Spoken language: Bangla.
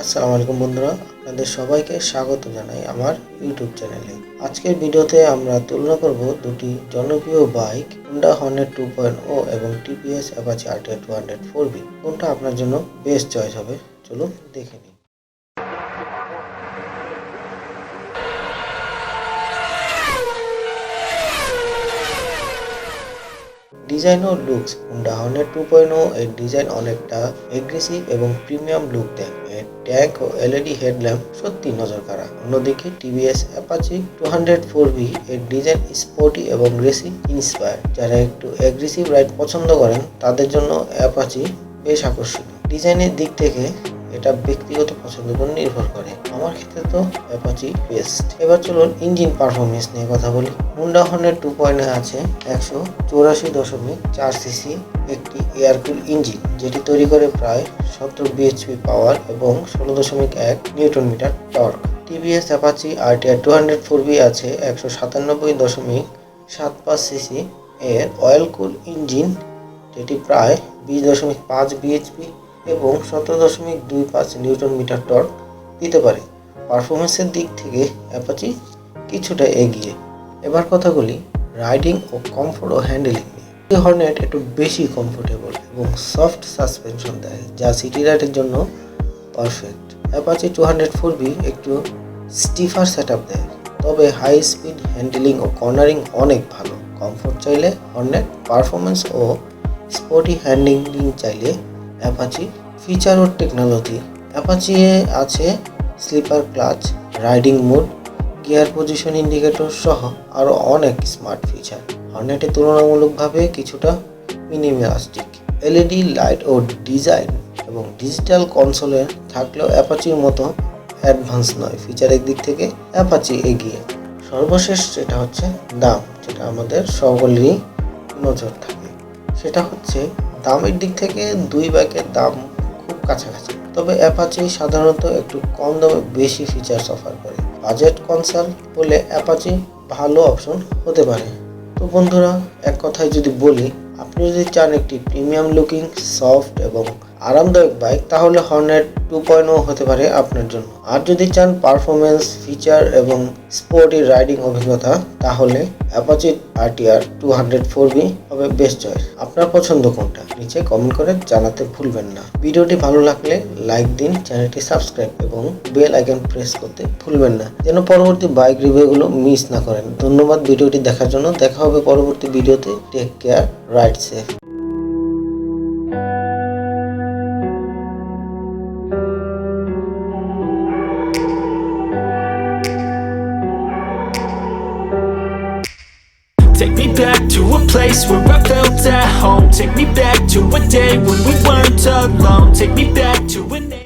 আসসালামু আলাইকুম বন্ধুরা, আপনাদের সবাইকে স্বাগত জানাই আমার ইউটিউব চ্যানেলে আজকের ভিডিওতে আমরা তুলনা করব দুটি জনপ্রিয় bike Honda Hornet two point O এবং TVS Apache RTR two hundred four V কোনটা আপনার জন্য বেস্ট চয়েস হবে? চলুন দেখে নিই। ডিজাইন ও লুকস হোন্ডা হর্নেট টু এর ডিজাইন অনেকটা এগ্রেসিভ এবং প্রিমিয়াম লুক দেয়। এর ট্যাঙ্ক ও এলইডি হেডল্যাম্প সত্যি নজর কাড়া অন্যদিকে TVS Apache two hundred four V এর ডিজাইন স্পোর্টি এবং রেসিং ইন্সপায়ার যারা একটু এগ্রেসিভ রাইড পছন্দ করেন, তাদের জন্য অ্যাপাচি বেশ আকর্ষণীয়। ডিজাইনের দিক থেকে এটা ব্যক্তিগত পছন্দের উপর নির্ভর করে। আমার ক্ষেত্রে তো অ্যাপাচি বেস্ট এবার চলুন ইঞ্জিন পারফরমেন্স নিয়ে কথা বলি। হুন্ডা হর্নের টু পয়েন্ট আছে, একশো চৌরাশি দশমিক চার সিসি একটি এয়ারকুল ইঞ্জিন যেটি তৈরি করে প্রায় সত্তর বিএইচপি পাওয়ার এবং ষোলো দশমিক এক newton metre torque TVS Apache RTR two hundred four V আছে, একশো সাতানব্বই দশমিক সাত পাঁচ সিসি। এর অয়েল কুল ইঞ্জিন যেটি প্রায় বিশ দশমিক পাঁচ বিএইচপি এবং সতেরো দশমিক দুই পাঁচ নিউটন মিটার টর্ক দিতে পারে। পারফরমেন্সের দিক থেকে অ্যাপাচি কিছুটা এগিয়ে। এবার কথা বলি রাইডিং ও কমফোর্ট ও হ্যান্ডেলিং নিয়ে। হর্নেট একটু বেশি কমফোর্টেবল এবং সফট সাসপেনশন দেয়, যা সিটি রাইডের জন্য perfect. Apache two hundred four V একটু স্টিফার সেট আপ দেয়, তবে হাই স্পিড হ্যান্ডেলিং ও কর্নারিং অনেক ভালো। কমফোর্ট চাইলে হর্নেট পারফরমেন্স ও স্পোর্টি হ্যান্ডেলিং চাইলে অ্যাপাচি, ফিচার ও টেকনোলজি। অ্যাপাচি আছে slipper clutch, riding mode, gear position indicator সহ আরও অনেক স্মার্ট ফিচার। হর্নেটে তুলনামূলকভাবে কিছুটা মিনিমালিস্টিক। এলইডি, লাইট ও ডিজাইন এবং ডিজিটাল কনসোলে থাকলেও অ্যাপাচির মতো অ্যাডভান্স নয়। ফিচারের দিক থেকে অ্যাপাচি এগিয়ে। সর্বশেষ যেটা হচ্ছে দাম, যেটা আমাদের সকলেরই নজর থাকে। সেটা হচ্ছে দামের দিক থেকে দুই বাইকের দাম খুব কাছাকাছি। তবে অ্যাপাচি সাধারণত একটু কম দামে বেশি ফিচার্স অফার করে। বাজেট কনসার্ন হলে অ্যাপাচি ভালো অপশন হতে পারে। তো বন্ধুরা, এক কথায় যদি বলি, আপনি যদি চান একটি প্রিমিয়াম লুকিং সফট এবং আরামদায়ক বাইক, তাহলে হর্নেট টু পয়েন্ট হতে পারে আপনার জন্য। আর যদি চান পারফরমেন্স ফিচার এবং স্পোর্টি রাইডিং অভিজ্ঞতা, তাহলে Apache RTR two hundred four V হবে বেস্ট চয়েস আপনার পছন্দ কোনটা? নিচে কমেন্ট করে জানাতে ভুলবেন না। ভিডিওটি ভালো লাগলে লাইক দিন, চ্যানেলটি সাবস্ক্রাইব এবং বেল আইকন প্রেস করতে ভুলবেন না। যেন পরবর্তী বাইক রিভিউগুলো মিস না করেন। ধন্যবাদ ভিডিওটি দেখার জন্য। দেখা হবে পরবর্তী ভিডিওতে। Take care ride safe back to a place where I felt at home. Take me back to a day when we weren't alone. Take me back to an